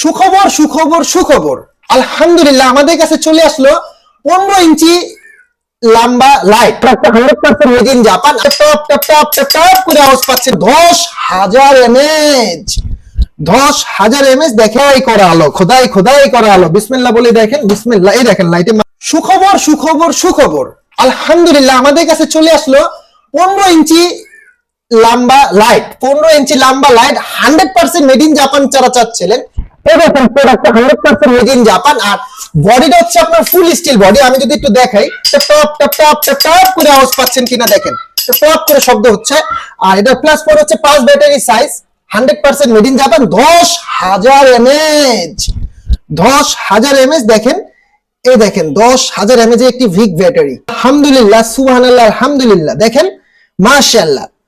সুখবর সুখবর সুখবর। আলহামদুলিল্লাহ, আমাদের কাছে চলে আসলো পনেরো ইঞ্চি লম্বা লাইট জাপান টপ টপ টপ টপ টপ করে আওয়াজ পাচ্ছে দশ হাজার এমএচ দশ হাজার এমএচ দেখাই করা আলো, খোদাই খোদাই করা আলো। বিসমিল্লাহ বলে দেখেন, বিসমিল্লাহ, এই দেখেন লাইটে সুখবর সুখবর সুখবর। আলহামদুলিল্লাহ, আমাদের কাছে চলে আসলো পনেরো ইঞ্চি লম্বা লাইট পনেরো ইঞ্চি লম্বা light hundred percent made in Japan যারা চাচ্ছিলেন। এরকম দশ হাজার এমএচ দেখেন, এই দেখেন, দশ হাজার একটি ব্যাটারি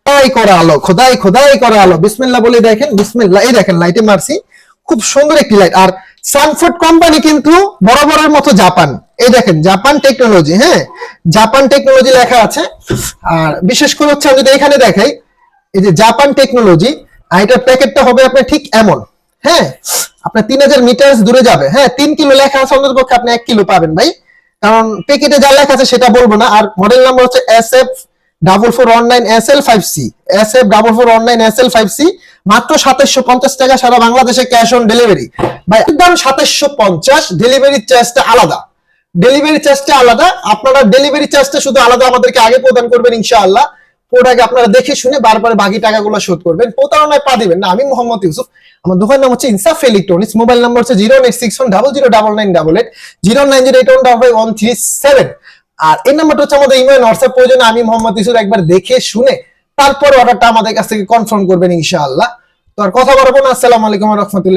খোদাই করা আলো, খোদাই খোদাই করা আলো। বিসমিল্লাহ বলে দেখেন, বিসমিল্লাহ, এই দেখেন লাইটে মারছি। খুব সুন্দর একটি লাইট আর সানফুড কোম্পানি কিন্তু বরাবরের মতো জাপান এই দেখেন জাপান টেকনোলজি হ্যাঁ? জাপান টেকনোলজি লেখা আছে। আর বিশেষ করে হচ্ছে আমি যদি এখানে দেখাই, এই যে জাপান টেকনোলজি আর এটার প্যাকেটটা হবে আপনার ঠিক এমন হ্যাঁ? আপনার তিন হাজার মিটার দূরে যাবে হ্যাঁ? তিন কিলো লেখা আছে অন্তত পক্ষে আপনি এক কিলো পাবেন ভাই। কারণ প্যাকেটে যা লেখা আছে সেটা বলব না। আর মডেল নাম্বার হচ্ছে S F double four one nine S L five C S F double four one nine S L five C মাত্র সাতাশশো পঞ্চাশ টাকা সারা বাংলাদেশে ক্যাশ অন ডেলিভারি ভাই একদম সাতাশশো পঞ্চাশ ডেলিভারি চার্জটা আলাদা। ডেলিভারি চার্জটা আলাদা। আপনারা ডেলিভারি চার্জটা শুধু আলাদা আমাদেরকে আগে প্রদান করবেন ইনশাআল্লাহ। প্রোডাক্ট আপনারা দেখে শুনে বারবার বাকি টাকাগুলো শোধ করবেন। প্রতারণায় পা দিবেন না। আমি মোহাম্মদ ইউসুফ। আমার দোকান নাম হচ্ছে ইনসাফ ইলেকট্রনিক্স মোবাইল নাম্বার হচ্ছে zero eight six one double zero double nine double eight. Zero nine zero eight one double one three seven. আর এই নাম্বারটা হচ্ছে আমাদের ইমেল হোয়াটসঅ্যাপ প্রয়োজন আমি মোহাম্মদ ইউসুফ একবার দেখে শুনে তারপর অর্ডারটা আমাদের কাছ থেকে কনফার্ম করবেন ইনশাআল্লাহ। তো আর কথা বলব না। আসসালামু আলাইকুম রহমতুল্লাহ।